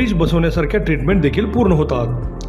Bridge बसवण्यासारख्या treatment देखील पूर्ण होतात.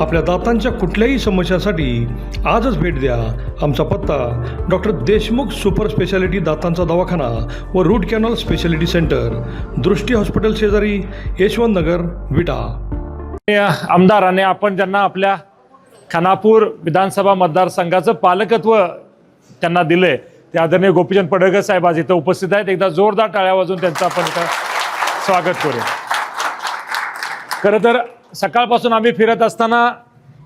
आपल्या दातांच्या कुठल्याही समस्यासाठी आजच भेट द्या. आमचा पत्ता डॉक्टर देशमुख सुपर स्पेशालिटी दातांचा दवाखाना व root canal speciality centre Drishti hospital शेजारी यशवंत नगर विटा आमदाराने आपण त्यांना आपल्या खानापूर विधानसभा मतदारसंघाचं पालकत्व त्यांना दिलंय ते आदरणीय गोपीचंद पडळकर साहेब आज इथं उपस्थित आहेत. एकदा जोरदार टाळ्या वाजून त्यांचं आपण इथं स्वागत करू. खरं तर सकाळपासून आम्ही फिरत असताना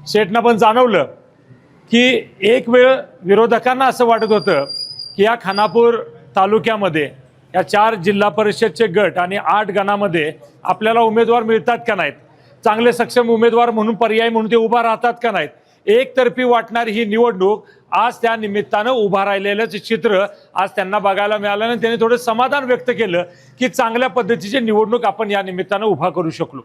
शेठनं पण जाणवलं की एक वेळ विरोधकांना असं वाटत होतं की या खानापूर तालुक्यामध्ये या चार जिल्हा परिषदचे गट आणि आठ गणामध्ये आपल्याला उमेदवार मिळतात का नाहीत? चांगले सक्षम उमेदवार म्हणून पर्याय म्हणून ते उभा राहतात का नाहीत? एकतर्फी वाटणारी ही निवडणूक आज त्या निमित्तानं उभा राहिलेलं चित्र आज त्यांना बघायला मिळालं आणि त्यांनी थोडं समाधान व्यक्त केलं की चांगल्या पद्धतीची निवडणूक आपण या निमित्तानं उभा करू शकलो.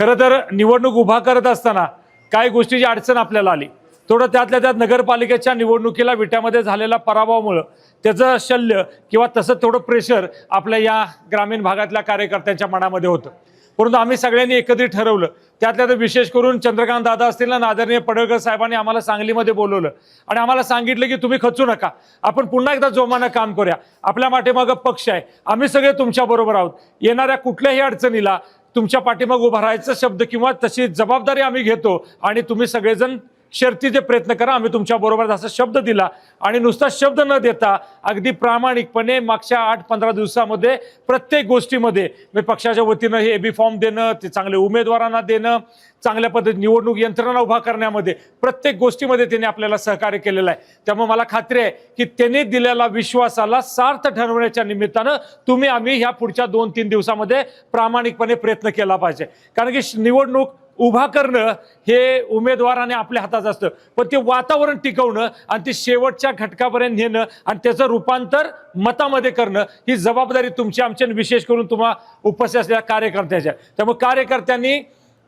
खरं तर निवडणूक उभा करत असताना काही गोष्टीची अडचण आपल्याला आली. थोडं त्यातल्या त्यात नगरपालिकेच्या निवडणुकीला विट्यामध्ये झालेला पराभवामुळं त्याचं शल्य किंवा तसं थोडं प्रेशर आपल्या या ग्रामीण भागातल्या कार्यकर्त्यांच्या मनामध्ये होतं. परंतु आम्ही सगळ्यांनी एकत्रित ठरवलं. त्यातल्या तर विशेष करून चंद्रकांत दादा असतील ना आदरणीय पडळकर साहेबांनी आम्हाला सांगलीमध्ये बोलवलं. आणि आम्हाला सांगितलं की तुम्ही खचू नका. आपण पुन्हा एकदा जोमानं काम करूया. आपल्या पाठीमागं पक्ष आहे. आम्ही सगळे तुमच्याबरोबर आहोत. येणाऱ्या कुठल्याही अडचणीला तुमच्या पाठीमाग उभा राहायचा शब्द किंवा तशी जबाबदारी आम्ही घेतो आणि तुम्ही सगळेजण शर्तीचे प्रयत्न करा. आम्ही तुमच्या बरोबर असा शब्द दिला. आणि नुसता शब्द न देता अगदी प्रामाणिकपणे मागच्या आठ पंधरा दिवसामध्ये प्रत्येक गोष्टीमध्ये मी पक्षाच्या वतीनं हे एबी फॉर्म देणं ते चांगले उमेदवारांना देणं चांगल्या पद्धती निवडणूक यंत्रणा उभा करण्यामध्ये प्रत्येक गोष्टीमध्ये त्याने आपल्याला सहकार्य केलेलं आहे. त्यामुळे मला खात्री आहे की त्यांनी दिलेला विश्वासाला सार्थ ठरवण्याच्या निमित्तानं तुम्ही आम्ही ह्या पुढच्या दोन तीन दिवसामध्ये प्रामाणिकपणे प्रयत्न केला पाहिजे. कारण की निवडणूक उभा करणं हे उमेदवाराने आपल्या हातात असतं. पण ते वातावरण टिकवणं आणि ते शेवटच्या घटकापर्यंत नेणं आणि त्याचं रूपांतर मतामध्ये करणं ही जबाबदारी तुमची आमच्या विशेष करून तुम्हा उपस्थित असलेल्या कार्यकर्त्याच्या. त्यामुळे कार्यकर्त्यांनी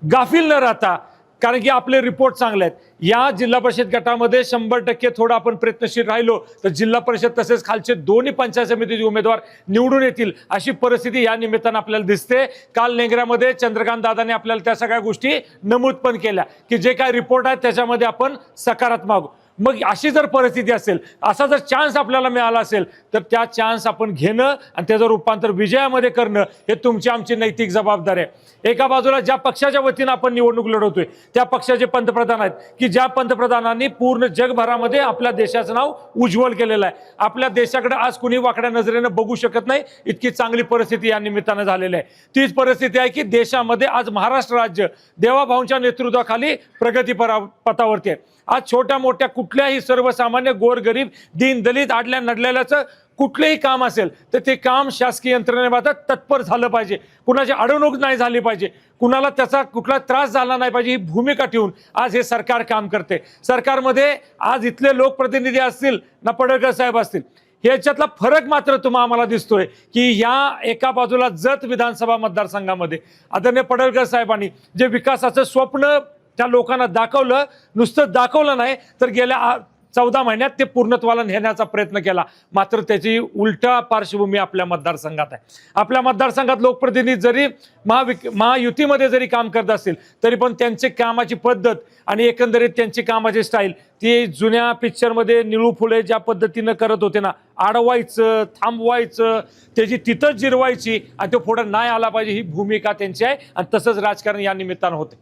गाफील न राहता कारण की आपले रिपोर्ट चांगले आहेत. या जिल्हा परिषद गटामध्ये शंभर टक्के थोडं आपण प्रयत्नशील राहिलो तर जिल्हा परिषद तसेच खालचे दोन्ही पंचायत समितीचे उमेदवार निवडून येतील अशी परिस्थिती या निमित्तानं आपल्याला दिसते. काल लेंगऱ्यामध्ये चंद्रकांत दादाने आपल्याला त्या सगळ्या गोष्टी नमूद पण केल्या की जे काय रिपोर्ट आहेत त्याच्यामध्ये आपण सकारात्मक मग अशी जर परिस्थिती असेल असा जर चान्स आपल्याला मिळाला असेल तर त्या चान्स आपण घेणं आणि त्याचं रूपांतर विजयामध्ये करणं हे तुमची आमची नैतिक जबाबदारी आहे. एका बाजूला ज्या पक्षाच्या वतीनं आपण निवडणूक लढवतोय त्या पक्षाचे पंतप्रधान आहेत की ज्या पंतप्रधानांनी पूर्ण जगभरामध्ये आपल्या देशाचं नाव उज्ज्वल केलेलं आहे. आपल्या देशाकडे आज कुणी वाकड्या नजरेनं बघू शकत नाही इतकी चांगली परिस्थिती या निमित्तानं झालेली आहे. तीच परिस्थिती आहे की देशामध्ये आज महाराष्ट्र राज्य देवाभाऊंच्या नेतृत्वाखाली प्रगती परा पथावरती आहे. आज छोट्या मोठ्या कुठल्याही सर्वसामान्य गोरगरीब दीन दलित आडल्या नडलेल्याचं कुठलंही काम असेल तर ते काम शासकीय यंत्रणेबाबत तत्पर झालं पाहिजे. कुणाची अडवणूक नाही झाली पाहिजे. कुणाला त्याचा कुठला त्रास झाला नाही पाहिजे ही भूमिका ठेवून आज हे सरकार काम करते. सरकारमध्ये आज इथले लोकप्रतिनिधी असतील ना पडळकर साहेब असतील ह्याच्यातला फरक मात्र तुम्हा आम्हाला दिसतोय की या एका बाजूला जत विधानसभा मतदारसंघामध्ये आदरणीय पडळकर साहेबांनी जे विकासाचं स्वप्न त्या लोकांना दाखवलं नुसतं दाखवलं नाही तर गेल्या चौदा महिन्यात ते पूर्णत्वाला नेण्याचा प्रयत्न केला. मात्र त्याची उलटा पार्श्वभूमी आपल्या मतदारसंघात आहे. आपल्या मतदारसंघात लोकप्रतिनिधी जरी महाविक महायुतीमध्ये जरी काम करत असतील तरी पण त्यांची कामाची पद्धत आणि एकंदरीत त्यांची कामाची स्टाईल ती जुन्या पिक्चरमध्ये निळू फुले ज्या पद्धतीनं करत होते ना अडवायचं थांबवायचं त्याची तिथंच जिरवायची आणि तो पुढं नाही आला पाहिजे ही भूमिका त्यांची आहे आणि तसंच राजकारण या निमित्तानं होते.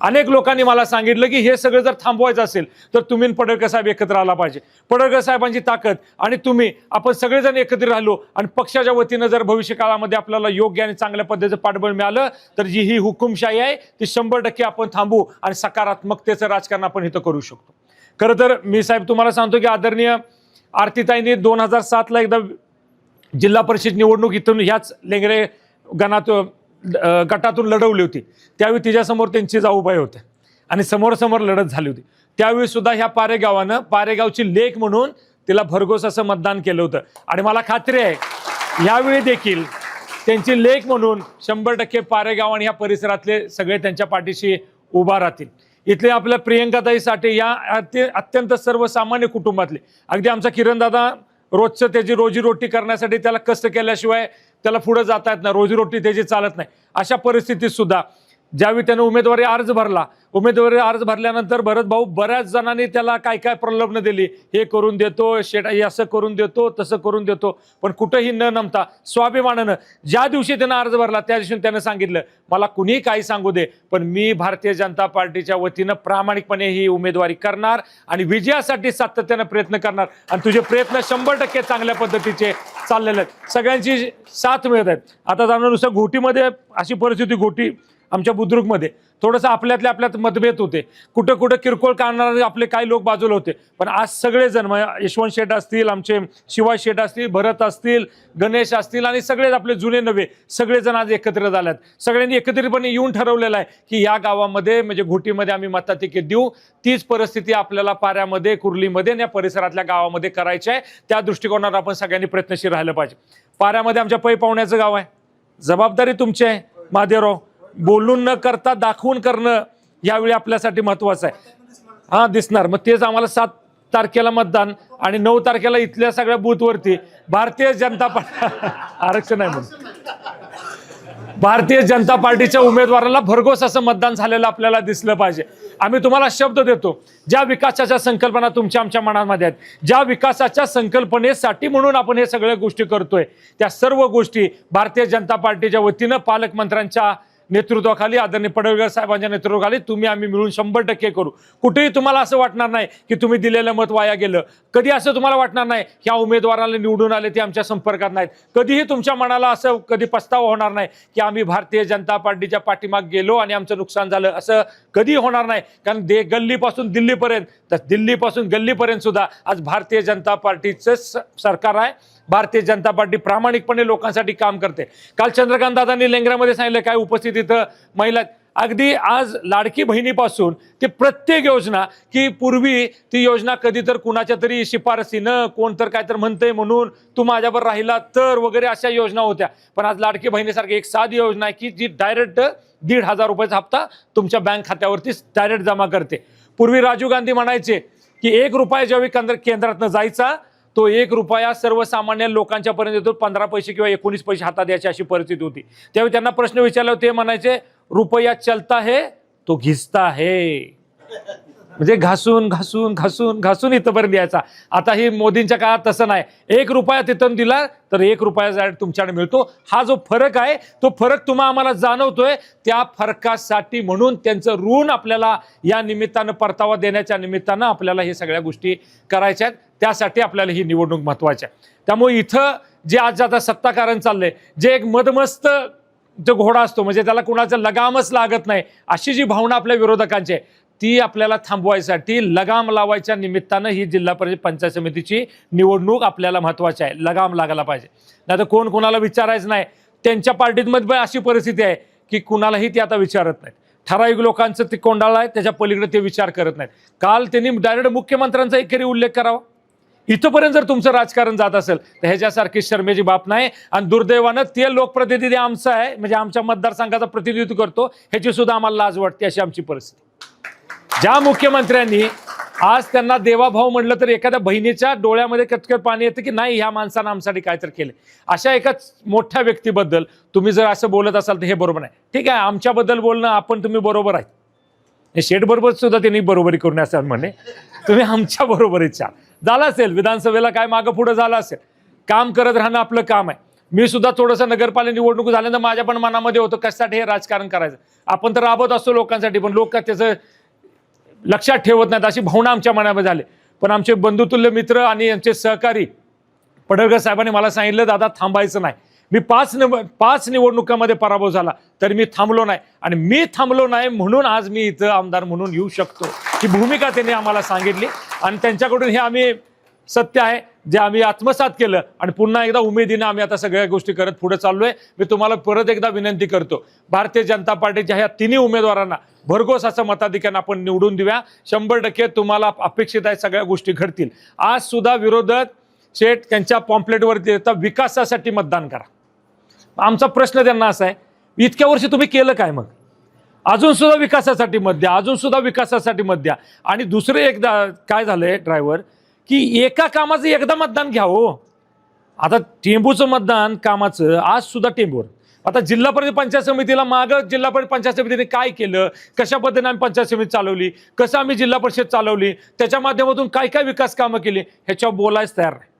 अनेक लोकांनी मला सांगितलं की हे सगळं जर थांबवायचं असेल तर तुम्ही पडळकर साहेब एकत्र आला पाहिजे. पडळकर साहेबांची ताकद आणि तुम्ही आपण सगळेजण एकत्र राहिलो आणि पक्षाच्या वतीनं जर भविष्य काळामध्ये आपल्याला योग्य आणि चांगल्या पद्धतीचं पाठबळ मिळालं तर जी ही हुकुमशाही आहे ती शंभर टक्के आपण थांबू आणि सकारात्मकतेचं राजकारण आपण इथं करू शकतो. खरं तर मी साहेब तुम्हाला सांगतो की आदरणीय आरतीताईंनी दोन हजार सातला एकदा जिल्हा परिषद निवडणूक इथून ह्याच लेंगरे गणात गटातून लढवली होती. त्यावेळी तिच्यासमोर त्यांची जाऊबाई होते. आणि समोरसमोर लढत झाली होती. त्यावेळी सुद्धा ह्या पारेगावानं पारेगावची लेख म्हणून तिला भरघोस असं मतदान केलं होतं. आणि मला खात्री आहे यावेळी देखील त्यांची लेख म्हणून शंभर टक्के पारेगाव आणि ह्या परिसरातले सगळे त्यांच्या पाठीशी उभा राहतील. इथले आपल्या प्रियंकाताई साठे या अत्य अत्यंत सर्वसामान्य कुटुंबातले. अगदी आमचा किरणदादा रोजचं त्याची रोजीरोटी करण्यासाठी त्याला कष्ट केल्याशिवाय त्याला पुढे जाता येत नाही. रोजीरोटी त्याची चालत नाही. अशा परिस्थितीत सुद्धा ज्यावेळी त्यानं उमेदवारी अर्ज भरला उमेदवारी अर्ज भरल्यानंतर भरत भाऊ बऱ्याच जणांनी त्याला काय काय प्रलंबनं दिली? हे करून देतो शेट हे असं करून देतो तसं करून देतो पण कुठंही न नमता स्वाभिमानानं ज्या दिवशी त्यानं अर्ज भरला त्या दिवशी त्यानं सांगितलं मला कुणीही काही सांगू दे पण मी भारतीय जनता पार्टीच्या वतीनं प्रामाणिकपणे ही उमेदवारी करणार आणि विजयासाठी सातत्यानं प्रयत्न करणार आणि तुझे प्रयत्न शंभर टक्के चांगल्या पद्धतीचे चाललेले आहेत. सगळ्यांची साथ मिळत आहेत. आता जाणं नुसतं घोटीमध्ये अशी परिस्थिती घोटी आमच्या बुद्रुकमध्ये. थोडंसं आपल्यातल्या आपल्यात मतभेद होते. कुठं कुठं किरकोळ काढणारे आपले काही लोक बाजूला होते. पण आज सगळेजण म्हणजे यशवंत शेठ असतील आमचे शिवाय शेठ असतील भरत असतील गणेश असतील आणि सगळेच आपले जुने नवे सगळेजण आज एकत्र झाले आहेत सगळ्यांनी एकत्रितपणे येऊन ठरवलेलं आहे की या गावामध्ये म्हणजे घोटीमध्ये आम्ही मताधिक्य देऊ. तीच परिस्थिती आपल्याला पाऱ्यामध्ये कुर्लीमध्ये आणि या परिसरातल्या गावामध्ये करायची आहे. त्या दृष्टिकोनात आपण सगळ्यांनी प्रयत्नशील राहिलं पाहिजे. पाऱ्यामध्ये आमच्या पै पाहुण्याचं गाव आहे. जबाबदारी तुमची आहे महादेवराव. बोलून न करता दाखवून करणं यावेळी आपल्यासाठी महत्वाचं आहे. हां दिसणार. मग तेच आम्हाला सात तारखेला मतदान आणि नऊ तारखेला इथल्या सगळ्या बूथवरती भारतीय जनता पार्टी आरक्षण आहे म्हणून. भारतीय जनता पार्टीच्या उमेदवाराला भरघोस असं मतदान झालेलं आपल्याला दिसलं पाहिजे. आम्ही तुम्हाला शब्द देतो ज्या विकासाच्या संकल्पना तुमच्या आमच्या मनामध्ये आहेत ज्या विकासाच्या संकल्पनेसाठी म्हणून आपण हे सगळ्या गोष्टी करतोय त्या सर्व गोष्टी भारतीय जनता पार्टीच्या वतीनं पालकमंत्र्यांच्या नेतृत्वाखाली आदरणीय पडळकर साहेबांच्या नेतृत्वाखाली तुम्ही आम्ही मिळून शंभर टक्के करू. कुठेही तुम्हाला असं वाटणार नाही की तुम्ही दिलेलं मत वाया गेलं. कधी असं तुम्हाला वाटणार नाही ह्या उमेदवाराला निवडून आले ते आमच्या संपर्कात नाहीत. कधीही तुमच्या मनाला असं कधी पस्तावा होणार नाही की आम्ही भारतीय जनता पार्टीच्या पाठीमाग गेलो आणि आमचं नुकसान झालं. असं कधी होणार नाही. कारण दे गल्लीपासून दिल्लीपर्यंत तर दिल्लीपासून गल्लीपर्यंत सुद्धा आज भारतीय जनता पार्टीचं स- सरकार आहे. भारतीय जनता पार्टी प्रामाणिकपणे लोकांसाठी काम करते. काल चंद्रकांत दादांनी लेंगऱ्यामध्ये सांगितलं काय उपस्थित इथं महिला अगदी आज लाडकी बहिणीपासून ते प्रत्येक योजना की पूर्वी ती योजना कधी तर कुणाच्या तरी शिफारसीनं कोण तर काय तर म्हणतंय म्हणून तू माझ्यावर राहिला तर वगैरे अशा योजना होत्या. पण आज लाडकी बहिणीसारखी एक साधी योजना आहे की जी डायरेक्ट दीड हजार रुपयाचा हप्ता तुमच्या बँक खात्यावरतीच डायरेक्ट जमा करते. पूर्वी राजीव गांधी म्हणायचे की एक रुपया ज्यावेळी केंद्रातनं जायचा तो एक रुपया सर्वसामान्य लोकांच्या पर्यंत येतो. पंधरा पैसे किंवा एकोणीस पैसे हातात द्यायची अशी परिस्थिती होती. त्यावेळी त्यांना प्रश्न विचारला ते म्हणायचे रुपया चलता है तो घिसता है. म्हणजे घासून घासून घासून घासून इथंपर्यंत यायचा आता ही मोदींच्या काळात तसं नाही. एक रुपया तिथून दिला तर एक रुपया तुमच्याकडे मिळतो. हा जो फरक आहे तो फरक तुम्हा आम्हाला जाणवतोय. त्या फरकासाठी म्हणून त्यांचं ऋण आपल्याला या निमित्तानं परतावा देण्याच्या निमित्तानं आपल्याला हे सगळ्या गोष्टी करायच्या आहेत. त्यासाठी आपल्याला ही निवडणूक महत्वाची आहे. त्यामुळे इथं जे आज आता सत्ताकारण चाललंय जे एक मदमस्त जो घोडा असतो म्हणजे त्याला कुणाचं लगामच लागत नाही अशी जी भावना आपल्या विरोधकांची आहे ती आपल्याला थांबवायसाठी लगाम लावायच्या निमित्तानं ही जिल्हा परिषद पंचायत समितीची निवडणूक आपल्याला महत्वाची आहे. लगाम लागायला पाहिजे. नाही तर कोण कोणाला विचारायचं नाही. त्यांच्या पार्टीमध्ये अशी परिस्थिती आहे की कुणालाही ते आता विचारत नाहीत. ठराविक लोकांचं ते कोंडाळं आहे त्याच्या पलीकडे ते विचार करत नाहीत. काल त्यांनी डायरेक्ट मुख्यमंत्र्यांचा एकेरी उल्लेख करावा. इथंपर्यंत जर तुमचं राजकारण जात असेल तर ह्याच्यासारखी शर्मेची बाप नाही. आणि दुर्दैवानं ते लोकप्रतिनिधी आमचं आहे म्हणजे आमच्या मतदारसंघाचा प्रतिनिधित्व करतो ह्याची सुद्धा आम्हाला लाज वाटते अशी आमची परिस्थिती. ज्या मुख्यमंत्र्यांनी आज त्यांना देवाभाव म्हटलं तर एखाद्या बहिणीच्या डोळ्यामध्ये कटकट पाणी येतं की नाही ह्या माणसानं आमच्यासाठी काय तर केलं अशा एकाच मोठ्या व्यक्तीबद्दल तुम्ही जर असं बोलत असाल तर हे बरोबर नाही ठीक आहे आमच्याबद्दल बोलणं आपण तुम्ही बरोबर आहे. शेठ बरोबर सुद्धा त्यांनी बरोबरी करून असं म्हणे तुम्ही आमच्या बरोबरीच्या झालं असेल विधानसभेला काय मागं पुढं झालं असेल. काम करत राहणं आपलं काम आहे. मी सुद्धा थोडंसं नगरपालिका निवडणूक झाल्यानंतर माझ्या पण मनामध्ये होतं कशासाठी हे राजकारण करायचं. आपण तर राबत असतो लोकांसाठी पण लोक त्याचं लक्षात ठेवत नाहीत. अशी भावना आमच्या मनामध्ये झाली पण आमचे बंधुतुल्य मित्र आणि आमचे सहकारी पडळकर साहेबांनी मला सांगितलं दादा थांबायचं नाही. मी पाच निव पाच निवडणुकामध्ये पराभव झाला तर मी थांबलो नाही. आणि मी थांबलो नाही म्हणून आज मी इथं आमदार म्हणून येऊ शकतो. ही भूमिका त्यांनी आम्हाला सांगितली. आणि त्यांच्याकडून हे आम्ही सत्य आहे जे आम्ही आत्मसात केलं. आणि पुन्हा एकदा उमेदीनं आम्ही आता सगळ्या गोष्टी करत पुढे आहे मी तुम्हाला परत एकदा विनंती करतो भारतीय जनता पार्टीच्या ह्या तिन्ही उमेदवारांना भरघोस असं मताधिक्यानं आपण निवडून देऊया. शंभर टक्के तुम्हाला अपेक्षित आहे सगळ्या गोष्टी घडतील. आज सुद्धा विरोधक शेठ त्यांच्या पॉम्पलेटवरती येतात विकासासाठी मतदान करा. आमचा प्रश्न त्यांना असा आहे इतक्या वर्षी तुम्ही केलं काय मग? अजून सुद्धा विकासासाठी मत द्या अजून सुद्धा विकासासाठी मत द्या. आणि दुसरं एकदा काय झालंय ड्रायव्हर की एका कामाचं एकदा मतदान घ्या हो. आता टेंबूचं मतदान कामाचं आज सुद्धा टेंबूवर. आता जिल्हा परिषद पंचायत समितीला मागं जिल्हा परिषद पंचायत समितीने काय केलं? कशा पद्धतीने आम्ही पंचायत समिती चालवली? कसं आम्ही जिल्हा परिषद चालवली? त्याच्या माध्यमातून काय काय विकास कामं केली? ह्याच्यावर बोलायच तयार नाही.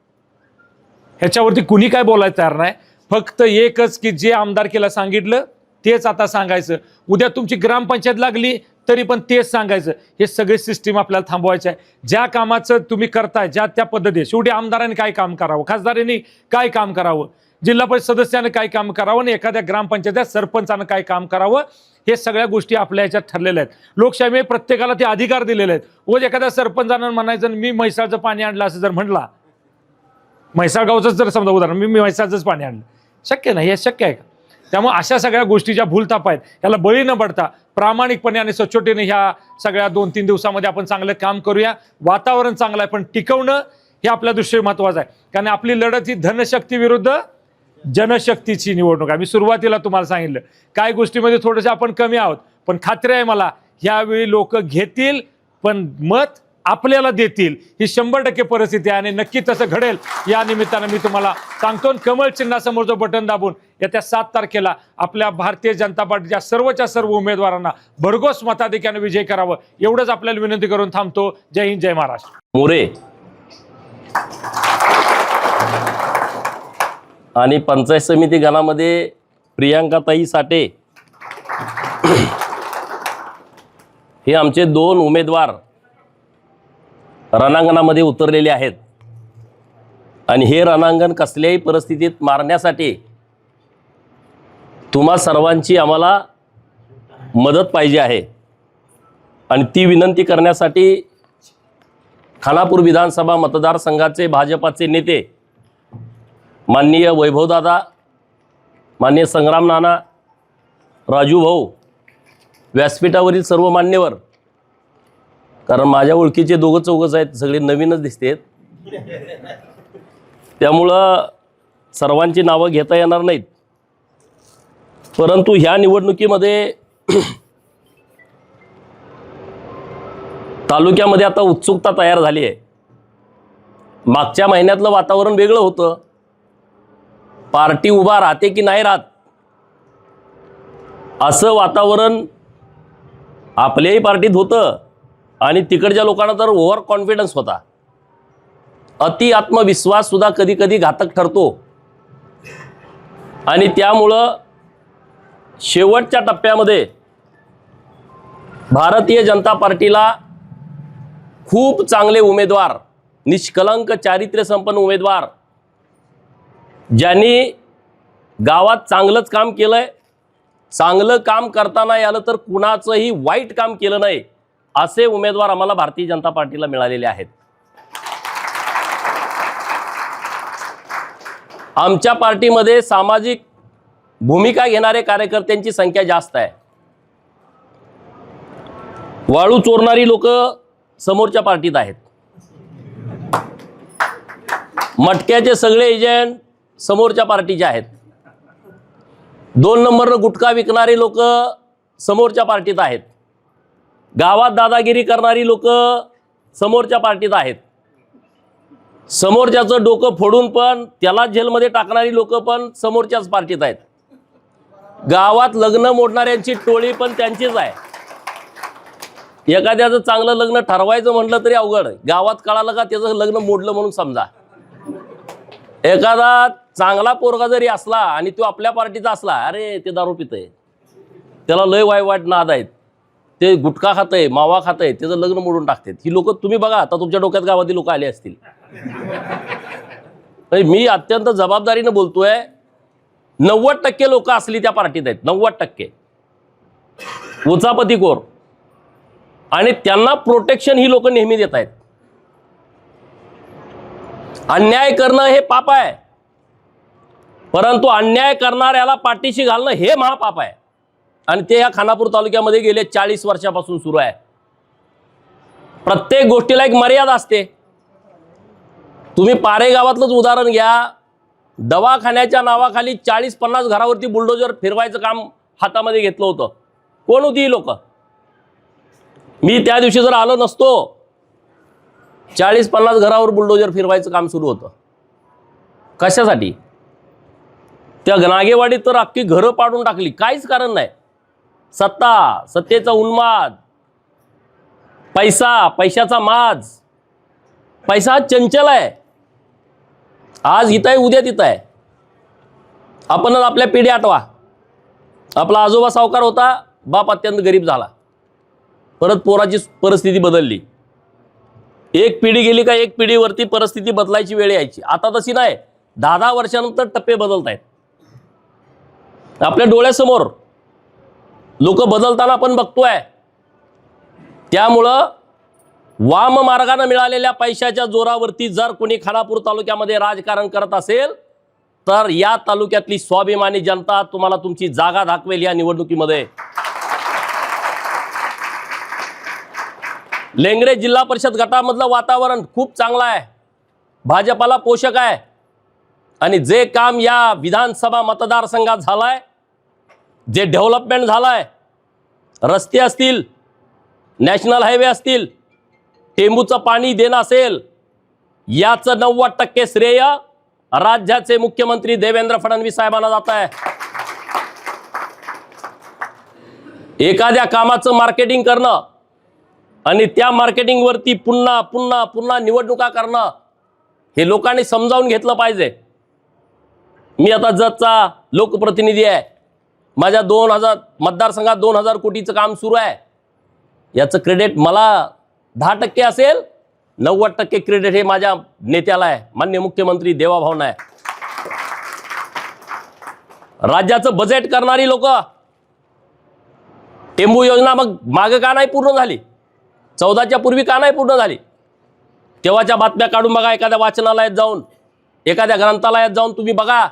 ह्याच्यावरती कुणी काय बोलायचं तयार नाही. फक्त एकच की जे आमदारकीला सांगितलं तेच आता सांगायचं. उद्या तुमची ग्रामपंचायत लागली तरी पण तेच सांगायचं हे सगळे सिस्टीम आपल्याला थांबवायचं आहे. ज्या कामाचं तुम्ही करताय ज्या त्या पद्धती शेवटी आमदारांनी काय काम करावं खासदारांनी काय काम करावं जिल्हा परिषद सदस्यानं काय काम करावं आणि एखाद्या ग्रामपंचायत सरपंचानं काय काम करावं हे सगळ्या गोष्टी आपल्या ह्याच्यात ठरलेल्या आहेत. लोकशाहीमध्ये म्हणजे प्रत्येकाला ते अधिकार दिलेले आहेत. व एखाद्या सरपंचानं म्हणायचं मी म्हैसाळचं पाणी आणलं असं जर म्हटला म्हैसाळ गावचंच जर समजा उदाहरण मी मी म्हैसाळचंच पाणी आणलं. शक्य नाही हे शक्य आहे का? त्यामुळे अशा सगळ्या गोष्टी ज्या भूलताप आहेत याला बळी न पडता प्रामाणिकपणे आणि सचोटीने ह्या सगळ्या दोन तीन दिवसामध्ये आपण चांगलं काम करूया. वातावरण चांगलं आहे पण टिकवणं हे आपल्या दृष्टीने महत्त्वाचं आहे. कारण आपली लढत ही धनशक्ती विरुद्ध जनशक्तीची निवडणूक आहे. मी सुरुवातीला तुम्हाला सांगितलं काय गोष्टीमध्ये थोडंसं आपण कमी आहोत पण खात्री आहे मला ह्यावेळी लोक घेतील पण मत आपल्याला देतील. ही शंभर टक्के परिस्थिती आहे आणि नक्की तसं घडेल. या निमित्तानं मी तुम्हाला सांगतो कमल चिन्हासमोर जो बटन दाबून येत्या सात तारखेला आपल्या भारतीय जनता पार्टीच्या सर्वच्या सर्व उमेदवारांना भरघोस मताधिक्याने विजय करावं एवढंच आपल्याला विनंती करून थांबतो. जय हिंद जय महाराष्ट्र. मोरे. आणि पंचायत समिती गणामध्ये प्रियांकाताई साठे. हे आमचे दोन उमेदवार रणांगणामध्ये उतरलेले आहेत. आणि हे रणांगण कसल्याही परिस्थितीत मारण्यासाठी तुम्हा सर्वांची आम्हाला मदत पाहिजे आहे. आणि ती विनंती करण्यासाठी खानापूर विधानसभा मतदारसंघाचे भाजपाचे नेते माननीय वैभवदादा माननीय संग्राम नाना राजू भाऊ व्यासपीठावरील सर्व मान्यवर कारण माझ्या ओळखीचे दोघं चौघच आहेत सगळे नवीनच दिसतेत. त्यामुळं सर्वांची नावं घेता येणार नाहीत. परंतु ह्या निवडणुकीमध्ये तालुक्यामध्ये आता उत्सुकता तयार झाली आहे. मागच्या महिन्यातलं वातावरण वेगळं होतं. पार्टी उभा राहते की नाही राहत. असं वातावरण आपल्याही पार्टीत होतं. आणि तिकडच्या लोकांना तर ओव्हर कॉन्फिडन्स होता. अति आत्मविश्वास सुद्धा कधी कधी घातक ठरतो. आणि त्यामुळं शेवटच्या टप्प्यामध्ये भारतीय जनता पार्टीला खूप चांगले उमेदवार निष्कलंक चारित्र्य संपन्न उमेदवार ज्यांनी गावात चांगलंच काम केलंय. चांगलं काम करताना आलं तर कुणाचंही वाईट काम केलं नाही. असे उमेदवार आम्हाला भारतीय जनता पार्टीला मिळालेले आहेत. आमच्या पार्टीमध्ये सामाजिक भूमिका घेणारे कार्यकर्त्यांची संख्या जास्त आहे. वाळू चोरणारी लोक समोरच्या पार्टीत आहेत. मटक्याचे सगळे एजंट समोरच्या पार्टीचे आहेत. दोन नंबरनं गुटखा विकणारी लोक समोरच्या पार्टीत आहेत. गावात दादागिरी करणारी लोक समोरच्या पार्टीत आहेत. समोरच्याचं डोकं फोडून पण त्याला जेलमध्ये टाकणारी लोक पण समोरच्याच पार्टीत आहेत. गावात लग्न मोडणाऱ्यांची टोळी पण त्यांचीच आहे. एखाद्याचं चांगलं लग्न ठरवायचं म्हटलं तरी अवघड गावात कळालं का त्याचं लग्न मोडलं म्हणून समजा. एखादा चांगला पोरगा जरी असला आणि तो आपल्या पार्टीचा असला अरे ते दारू पितय. त्याला लय वाय वाट नाद आहेत. ते गुटखा खातंय मावा खातंय त्याचं लग्न मोडून टाकतात. ही लोक तुम्ही बघा आता तुमच्या डोक्यात गावातील लोक आले असतील. म्हणजे मी अत्यंत जबाबदारीनं बोलतोय नव्वद टक्के लोक असली त्या पार्टीत आहेत नव्वद टक्के. उचापती कोर. आणि त्यांना प्रोटेक्शन ही लोक नेहमी देत आहेत. अन्याय करणं हे पाप आहे. परंतु अन्याय करणाऱ्याला पाठीशी घालणं हे महापाप आहे. आणि ते या खानापूर तालुक्यामध्ये गेले चाळीस वर्षापासून सुरू आहे. प्रत्येक गोष्टीला एक मर्यादा असते. तुम्ही पारे गावातलंच उदाहरण घ्या. दवाखान्याच्या नावाखाली चाळीस पन्नास घरावरती बुलडोजर फिरवायचं काम हातामध्ये घेतलं होतं. कोण होती ही लोक? मी त्या दिवशी जर आलो नसतो चाळीस पन्नास घरावर बुलडोजर फिरवायचं काम सुरू होतं. कशासाठी? त्या नागेवाडीत तर अख्खी घरं पाडून टाकली. काहीच कारण नाही. सत्ता सत्तेचा उन्माद पैसा पैशाचा माज. पैसा चंचल आहे. आज इथं आहे उद्या तिथं आहे आपणच आपल्या पिढी आठवा. आपला आजोबा सावकार होता बाप अत्यंत गरीब झाला. परत पोराची परिस्थिती बदलली. एक पिढी गेली का एक पिढीवरती परिस्थिती बदलायची वेळ यायची. आता तशी नाही. दहा दहा वर्षानंतर टप्पे बदलत आहेत आपल्या डोळ्यासमोर लोक बदलताना आपण बघतोय. त्यामुळं वाम मार्गाने मिळालेल्या पैशाच्या जोरावरती जर कोणी खानापूर तालुक्यामध्ये राजकारण करत असेल तर या तालुक्यातली स्वाभिमानी जनता तुम्हाला तुमची जागा दाखवेल या निवडणुकीमध्ये. लेंगरे जिल्हा परिषद गटामधलं वातावरण खूप चांगलं आहे. भाजपाला पोषक आहे. आणि जे काम या विधानसभा मतदारसंघात झालंय जे डेव्हलपमेंट झालंय रस्ते असतील नॅशनल हायवे असतील टेंबूचं पाणी देणं असेल याचं नव्वद टक्के श्रेय राज्याचे मुख्यमंत्री देवेंद्र फडणवीस साहेबांना जात आहे. एखाद्या कामाचं मार्केटिंग करणं आणि त्या मार्केटिंगवरती पुन्हा पुन्हा पुन्हा निवडणुका करणं हे लोकांनी समजावून घेतलं पाहिजे. मी आता जतचा लोकप्रतिनिधी आहे. माझ्या दोन हजार मतदारसंघात दोन हजार कोटीचं काम सुरू आहे. याचं क्रेडिट मला दहा टक्के असेल नव्वद टक्के क्रेडिट हे माझ्या नेत्याला आहे. मान्य मुख्यमंत्री देवाभावना आहे. राज्याचं बजेट करणारी लोक टेंबू योजना मग मागं का नाही पूर्ण झाली? चौदाच्या पूर्वी का नाही पूर्ण झाली? तेव्हाच्या बातम्या काढून बघा एखाद्या वाचनालयात जाऊन एखाद्या ग्रंथालयात जाऊन तुम्ही बघा.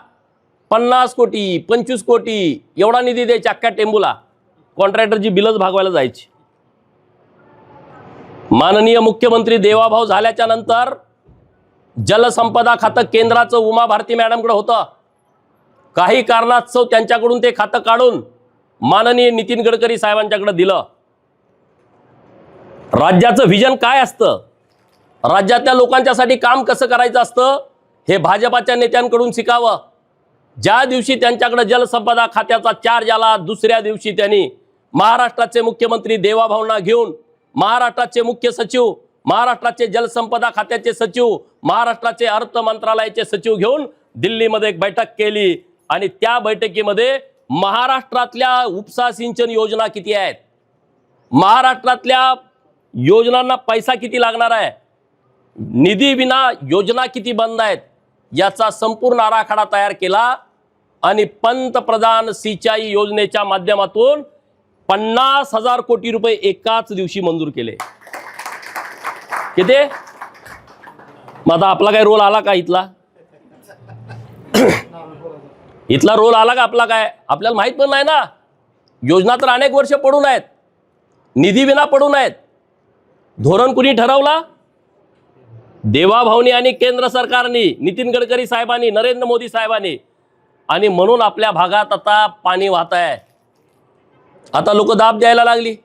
पन्नास कोटी पंचवीस कोटी एवढा निधी द्यायचा अख्ख्या टेंबूला कॉन्ट्रॅक्टरची बिलच भागवायला जायची. माननीय मुख्यमंत्री देवाभाव झाल्याच्यानंतर जलसंपदा खातं केंद्राचं उमा भारती मॅडमकडे होतं. काही कारणास्तव त्यांच्याकडून ते खातं काढून माननीय नितीन गडकरी साहेबांच्याकडे दिलं. राज्याचं व्हिजन काय असतं? राज्यातल्या लोकांच्यासाठी काम कसं करायचं असतं? हे भाजपाच्या नेत्यांकडून शिकावं. ज्या दिवशी त्यांच्याकडे जलसंपदा खात्याचा चार्ज आला दुसऱ्या दिवशी त्यांनी महाराष्ट्राचे मुख्यमंत्री देवाभावना घेऊन महाराष्ट्राचे मुख्य सचिव महाराष्ट्राचे जलसंपदा खात्याचे सचिव महाराष्ट्राचे अर्थ मंत्रालयाचे सचिव घेऊन दिल्लीमध्ये एक बैठक केली. आणि त्या बैठकीमध्ये महाराष्ट्रातल्या उपसा सिंचन योजना किती आहेत? महाराष्ट्रातल्या योजनांना पैसा किती लागणार आहे? निधी विना योजना किती बंद आहेत? याचा संपूर्ण आराखडा तयार केला. आणि पंतप्रधान सिंचाई योजनेच्या माध्यमातून पन्नास हजार कोटी रुपये एकाच दिवशी मंजूर केले. किती? मग आता आपला काय रोल आला का इथला? इथला रोल आला का आपला काय? आपल्याला माहीत पण नाही ना. योजना तर अनेक वर्ष पडून आहेत. निधी विना पडून आहेत. धोरण कुणी ठरवला? देवाभावनी आणि केंद्र सरकारने नितीन गडकरी साहेबांनी नरेंद्र मोदी साहेबांनी. आणि म्हणून आपल्या भागात आता पाणी वाहत आहे. आता लोक दाब द्यायला लागली.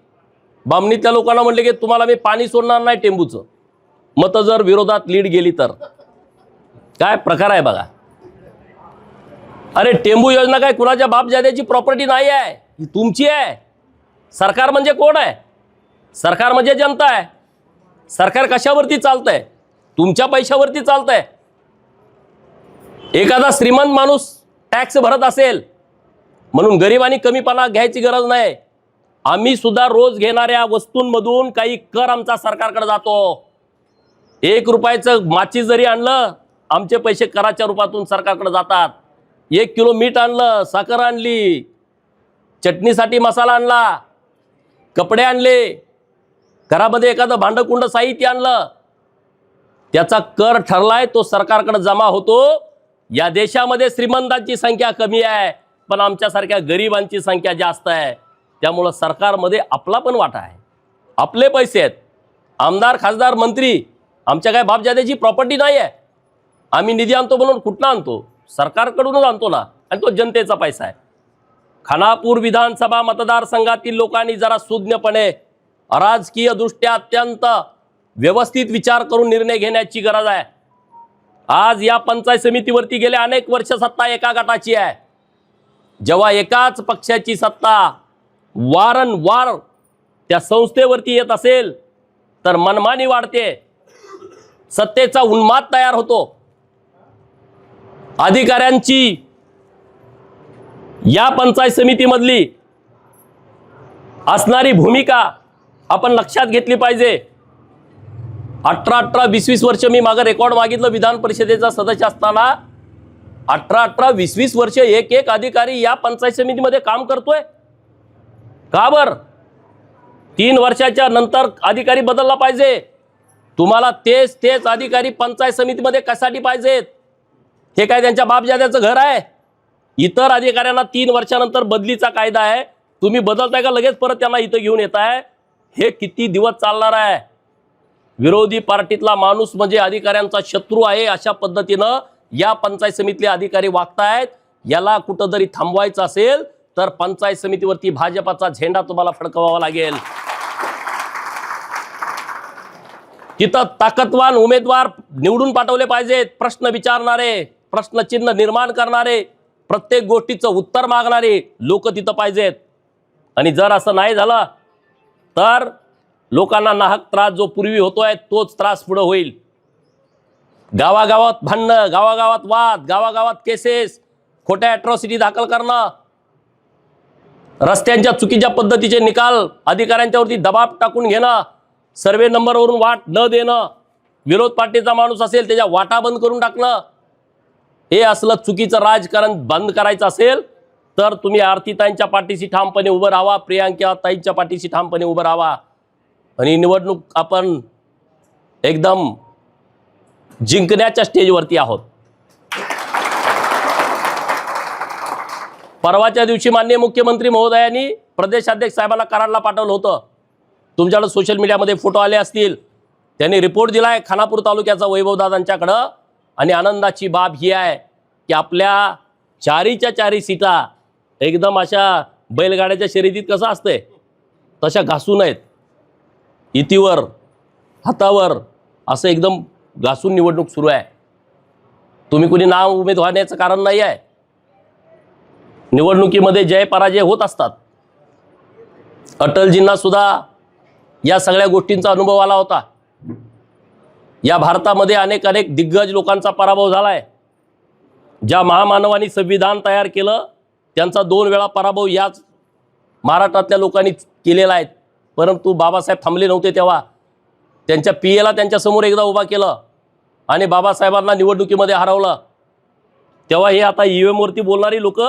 बामणीतल्या लोकांना म्हणले की तुम्हाला मी पाणी सोडणार नाही टेंबूचं. मतं जर विरोधात लीड गेली तर. काय प्रकार आहे बघा. अरे टेंबू योजना काय कुणाच्या बाप जाद्याची प्रॉपर्टी नाही आहे? ही तुमची आहे. सरकार म्हणजे कोण आहे? सरकार म्हणजे जनता आहे. सरकार कशावरती चालतंय? तुमच्या पैशावरती चालतंय. एखादा श्रीमंत माणूस टॅक्स भरत असेल. म्हणून गरिबांनी कमीपणा घ्यायची गरज नाही. आम्ही सुद्धा रोज घेणाऱ्या वस्तूंमधून काही कर आमचा सरकारकडे जातो. एक रुपयाचं माची जरी आणलं आमचे पैसे कराच्या रूपातून सरकारकडे जातात. एक किलो मीठ आणलं साखर आणली चटणीसाठी मसाला आणला कपडे आणले घरामध्ये एखादं भांडकुंड साहित्य आणलं त्याचा कर ठरलाय तो सरकारकडे जमा होतो. या देशामध्ये श्रीमंतांची संख्या कमी आहे पण आमच्यासारख्या गरिबांची संख्या जास्त आहे. त्यामुळं सरकारमध्ये आपला पण वाटा आहे. आपले पैसे आहेत. आमदार खासदार मंत्री आमच्या काय बापजाद्याची प्रॉपर्टी नाही आहे. आम्ही निधी आणतो म्हणून कुठनं आणतो? सरकारकडूनच आणतो ना आणि तो जनतेचा पैसा आहे. खानापूर विधानसभा मतदारसंघातील लोकांनी जरा सुज्ञपणे राजकीयदृष्ट्या अत्यंत व्यवस्थित विचार करून निर्णय घेण्याची गरज आहे. आज या पंचायत समितीवरती गेले अनेक वर्ष सत्ता एका गटाची आहे. जेव्हा एकाच पक्षाची सत्ता वारंवार त्या संस्थेवरती येत असेल तर मनमानी वाढते. सत्तेचा उन्माद तयार होतो. अधिकाऱ्यांची या पंचायत समितीमधली असणारी भूमिका आपण लक्षात घेतली पाहिजे. अठरा अठरा वीस वीस वर्ष मी मागं रेकॉर्ड मागितलं विधान परिषदेचा सदस्य असताना. अठरा अठरा वीस वीस वर्ष एक एक अधिकारी या पंचायत समितीमध्ये काम करतोय. का बर? तीन वर्षाच्या नंतर अधिकारी बदलला पाहिजे. तुम्हाला तेच तेच अधिकारी पंचायत समितीमध्ये कशासाठी पाहिजेत? हे काय त्यांच्या बापजाद्याचं घर आहे? इतर अधिकाऱ्यांना तीन वर्षानंतर बदलीचा कायदा आहे. तुम्ही बदलताय का लगेच परत त्यांना इथं घेऊन येत आहे हे किती दिवस चालणार आहे? विरोधी पार्टीतला माणूस म्हणजे अधिकाऱ्यांचा शत्रू आहे अशा पद्धतीनं या पंचायत समितीतले अधिकारी वागतायत. याला कुठंतरी थांबवायचं असेल तर पंचायत समितीवरती भाजपाचा झेंडा तुम्हाला फडकवावा लागेल. तिथं ताकदवान उमेदवार निवडून पाठवले पाहिजेत. प्रश्न विचारणारे प्रश्नचिन्ह निर्माण करणारे प्रत्येक गोष्टीचं उत्तर मागणारे लोक तिथं पाहिजेत. आणि जर असं नाही झालं तर लोकांना नाहक त्रास जो पूर्वी होतोय तोच त्रास पुढं होईल. गावागावात भांडणं गावागावात वाद गावागावात केसेस खोट्या अॅट्रॉसिटी दाखल करणं रस्त्यांच्या चुकीच्या पद्धतीचे निकाल अधिकाऱ्यांच्यावरती दबाब टाकून घेणं सर्वे नंबरवरून वाट न देणं विरोध पार्टीचा माणूस असेल त्याच्या वाटा बंद करून टाकणं हे असलं चुकीचं राजकारण बंद करायचं असेल तर तुम्ही आरतीताईंच्या पाठीशी ठामपणे उभं राहावा प्रियांका ताईंच्या पाठीशी ठामपणे उभं राहावा. आणि निवडणूक आपण एकदम जिंकण्याच्या स्टेजवरती आहोत. परवाच्या दिवशी माननीय मुख्यमंत्री महोदयांनी प्रदेशाध्यक्ष साहेबांना कराडला पाठवलं होतं. तुमच्याकडे सोशल मीडियामध्ये फोटो आले असतील. त्यांनी रिपोर्ट दिलाय खानापूर तालुक्याचा वैभवदादांच्याकडं आणि आनंदाची बाब ही आहे की आपल्या चारीच्या चारी सीटा एकदम अशा बैलगाड्याच्या शर्यतीत कसं असतंय? तशा घासून आहेत इतीवर हातावर असं एकदम घासून निवडणूक सुरू आहे. तुम्ही कुणी नाव उमेद होण्याचं कारण नाही आहे. निवडणुकीमध्ये जय पराजय होत असतात. अटलजींना सुद्धा या सगळ्या गोष्टींचा अनुभव आला होता. या भारतामध्ये अनेक अनेक दिग्गज लोकांचा पराभव झाला आहे ज्या महामानवाने संविधान तयार केलं त्यांचा दोन वेळा पराभव याच महाराष्ट्रातल्या लोकांनी केलेला आहे. परंतु बाबासाहेब थांबले नव्हते तेव्हा. त्यांच्या पी एला त्यांच्यासमोर एकदा उभा केलं आणि बाबासाहेबांना निवडणुकीमध्ये हरवलं. तेव्हा हे आता ई वरती बोलणारी लोक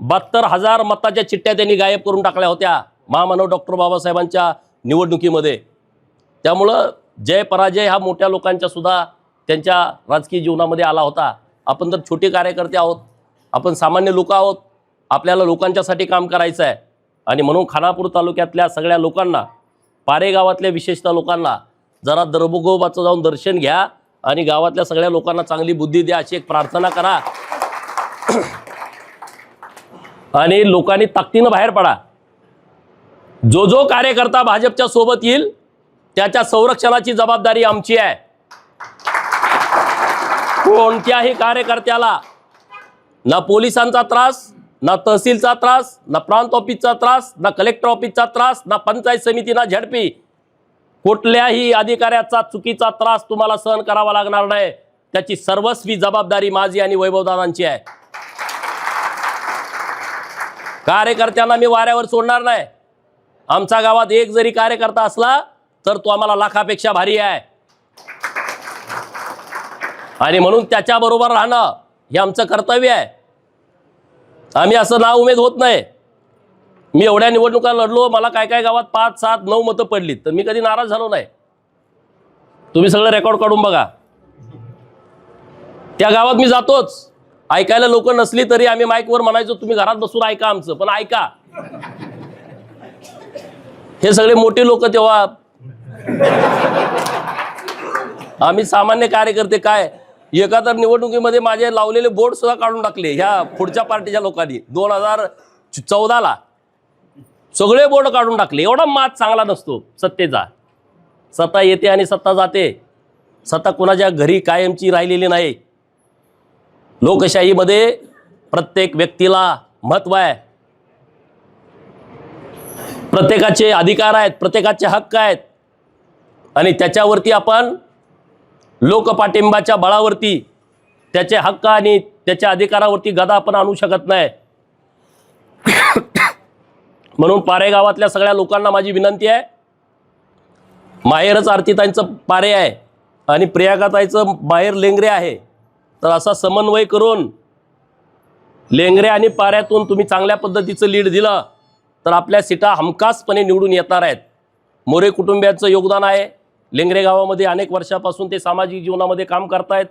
बहात्तर हजार मताच्या चिठ्ठ्या त्यांनी गायब करून टाकल्या होत्या. महामानव डॉक्टर बाबासाहेबांच्या निवडणुकीमध्ये. त्यामुळं जय पराजय हा मोठ्या लोकांच्या सुद्धा त्यांच्या राजकीय जीवनामध्ये आला होता. आपण तर छोटे कार्यकर्ते आहोत. आपण सामान्य लोक आहोत. आपल्याला लोकांच्यासाठी काम करायचं आहे आणि म्हणून खानापूर तालुक्यातल्या सगळ्या लोकांना पारेगावातल्या विशेषतः लोकांना जरा दरबोगोबाचं जाऊन दर्शन घ्या आणि गावातल्या सगळ्या लोकांना चांगली बुद्धी द्या अशी एक प्रार्थना करा. आणि लोकांनी ताकदीनं बाहेर पडा. जो जो कार्यकर्ता भाजपच्या सोबत येईल त्याच्या संरक्षणाची जबाबदारी आमची आहे. कोणत्याही कार्यकर्त्याला ना पोलिसांचा त्रास ना तहसीलचा त्रास ना प्रांत ऑफिसचा त्रास ना कलेक्टर ऑफिसचा त्रास ना पंचायत समिती ना झडपी. कुठल्याही अधिकाऱ्याचा चुकीचा त्रास तुम्हाला सहन करावा लागणार नाही. त्याची सर्वस्वी जबाबदारी माझी आणि वैभवदादांची आहे. कार्यकर्त्यांना मी वाऱ्यावर सोडणार नाही. आमच्या गावात एक जरी कार्यकर्ता असला तर तो आम्हाला लाखापेक्षा भारी आहे. आणि म्हणून त्याच्याबरोबर राहणं हे आमचं कर्तव्य आहे. आम्ही असं नाव उमेद होत नाही. मी एवढ्या निवडणुका लढलो मला काय काय गावात पाच सात नऊ मतं पडलीत. तर मी कधी नाराज झालो नाही. तुम्ही सगळं रेकॉर्ड काढून बघा. त्या गावात मी जातोच. ऐकायला लोक नसली तरी आम्ही माईकवर म्हणायचो तुम्ही घरात बसून ऐका आमचं पण ऐका. हे सगळे मोठे लोक तेव्हा. आम्ही सामान्य कार्यकर्ते काय? एका तर निवडणुकीमध्ये माझे लावलेले बोर्ड सुद्धा काढून टाकले ह्या पुढच्या पार्टीच्या लोकांनी. दोन हजार चौदाला सगळे बोर्ड काढून टाकले. एवढा मात चांगला नसतो सत्तेचा. सत्ता येते आणि सत्ता जाते. सत्ता कुणाच्या घरी कायमची राहिलेली नाही. लोकशाहीमध्ये प्रत्येक व्यक्तीला महत्त्व आहे. प्रत्येकाचे अधिकार आहेत प्रत्येकाचे हक्क आहेत. आणि त्याच्यावरती आपण लोकपाठिंबाच्या बळावरती त्याचे हक्क आणि त्याच्या अधिकारावरती गदा आपण आणू शकत नाही. म्हणून पारे गावातल्या सगळ्या लोकांना माझी विनंती आहे. माहेरच आरतीताईंचं पारे आहे आणि प्रियाकाताईचं बाहेर लेंगरे आहे. तर असा समन्वय करून लेंगरे आणि पाऱ्यातून तुम्ही चांगल्या पद्धतीचं लीड दिलं तर आपल्या सीटा हमखासपणे निवडून येणार आहेत. मोरे कुटुंबियांचं योगदान आहे. लेंगरे गावामध्ये अनेक वर्षापासून ते सामाजिक जीवनामध्ये काम करतायत.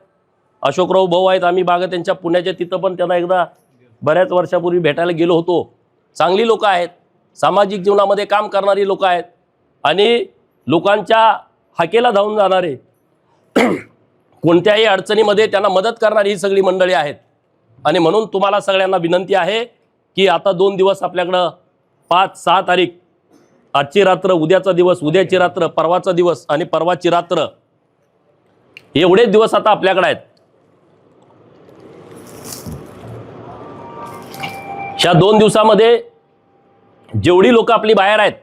अशोकराव भाऊ आहेत आम्ही बागा त्यांच्या पुण्याच्या तिथं पण त्यांना एकदा बऱ्याच वर्षापूर्वी भेटायला गेलो होतो. चांगली लोकं आहेत सामाजिक जीवनामध्ये काम करणारी लोकं आहेत आणि लोकांच्या हाकेला धावून जाणारे कोणत्याही अडचणीमध्ये त्यांना मदत करणारी ही सगळी मंडळी आहेत. आणि म्हणून तुम्हाला सगळ्यांना विनंती आहे की आता दोन दिवस आपल्याकडं पाच सहा तारीख आजची रात्र उद्याचा दिवस उद्याची रात्र परवाचा दिवस आणि परवाची रात्र एवढेच दिवस आता आपल्याकडे आहेत. ह्या दोन दिवसामध्ये जेवढी लोक आपली बाहेर आहेत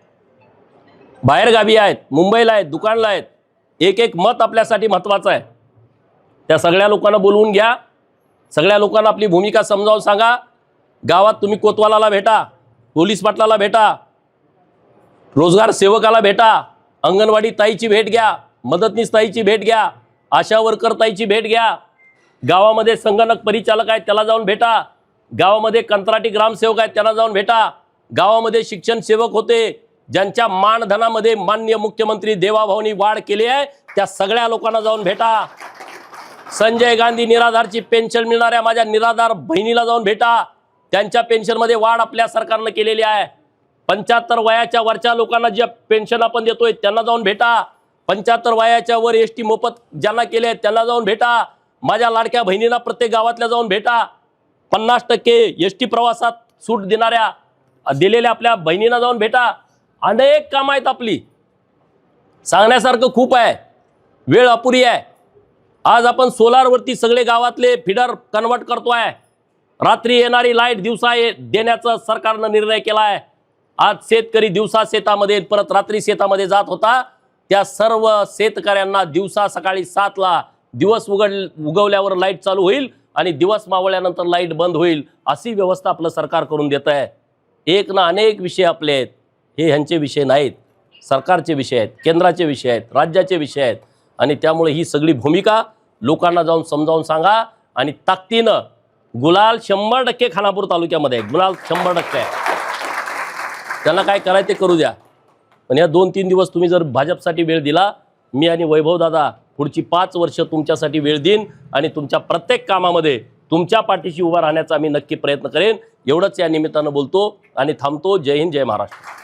बाहेर गावी आहेत मुंबईला आहेत दुकानला आहेत एक एक मत आपल्यासाठी महत्त्वाचं आहे. त्या सगळ्या लोकांना बोलवून घ्या. सगळ्या लोकांना आपली भूमिका समजावून सांगा. गावात तुम्ही कोतवालाला भेटा पोलीस पाटलाला भेटा रोजगार सेवकाला भेटा. अंगणवाडी ताईची भेट घ्या. मदतनीस ताईची भेट घ्या. आशा वर्कर ताईची भेट घ्या. गावामध्ये संगणक परिचालक आहेत त्याला जाऊन भेटा. गावामध्ये कंत्राटी ग्रामसेवक आहेत त्यांना जाऊन भेटा. गावामध्ये शिक्षण सेवक होते. ज्यांच्या मानधनामध्ये मान्य मुख्यमंत्री देवाभाऊनी वाढ केली आहे त्या सगळ्या लोकांना जाऊन भेटा. संजय गांधी निराधारची पेन्शन मिळणाऱ्या माझ्या निराधार बहिणीला जाऊन भेटा. त्यांच्या पेन्शनमध्ये वाढ आपल्या सरकारनं केलेली आहे. पंच्याहत्तर वयाच्या वरच्या लोकांना ज्या पेन्शन आपण देतोय त्यांना जाऊन भेटा. पंच्याहत्तर वयाच्या वर एस टी मोफत ज्यांना केले आहेत त्यांना जाऊन भेटा. माझ्या लाडक्या बहिणींना प्रत्येक गावातल्या जाऊन भेटा. पन्नास टक्के एस टी प्रवासात सूट देणाऱ्या दिलेल्या आपल्या बहिणींना जाऊन भेटा. अनेक कामं आहेत आपली. सांगण्यासारखं खूप आहे. वेळ अपुरी आहे. आज आपण सोलारवरती सगळे गावातले फिडर कन्वर्ट आहे रात्री येणारी लाइट दिवसा ये देण्याचा सरकारनं निर्णय केला आहे आज शेतकरी दिवसा शेतामध्ये परत रात्री शेतामध्ये जात होता. त्या सर्व शेतकऱ्यांना दिवसा सकाळी सातला दिवस उघड उगवल्यावर लाइट चालू होईल आणि दिवस मावळल्यानंतर लाइट बंद होईल अशी व्यवस्था आपलं सरकार करून देत आहे. एक ना अनेक विषय आपले आहेत. हे ह्यांचे विषय नाहीत. सरकारचे विषय आहेत केंद्राचे विषय आहेत राज्याचे विषय आहेत. आणि त्यामुळे ही सगळी भूमिका लोकांना जाऊन समजावून सांगा आणि ताकदीनं गुलाल शंभर टक्के खानापूर तालुक्यामध्ये. गुलाल शंभर टक्के. आहे त्याला काय करायचं ते करू द्या. पण या दोन तीन दिवस तुम्ही जर भाजपसाठी वेळ दिला मी आणि वैभव दादा पुढची पाच वर्ष तुमच्यासाठी वेळ देईन आणि तुमच्या प्रत्येक कामामध्ये तुमच्या पाठीशी उभा राहण्याचा मी नक्की प्रयत्न करेन. एवढंच या निमित्तानं बोलतो आणि थांबतो. जय हिंद जय महाराष्ट्र.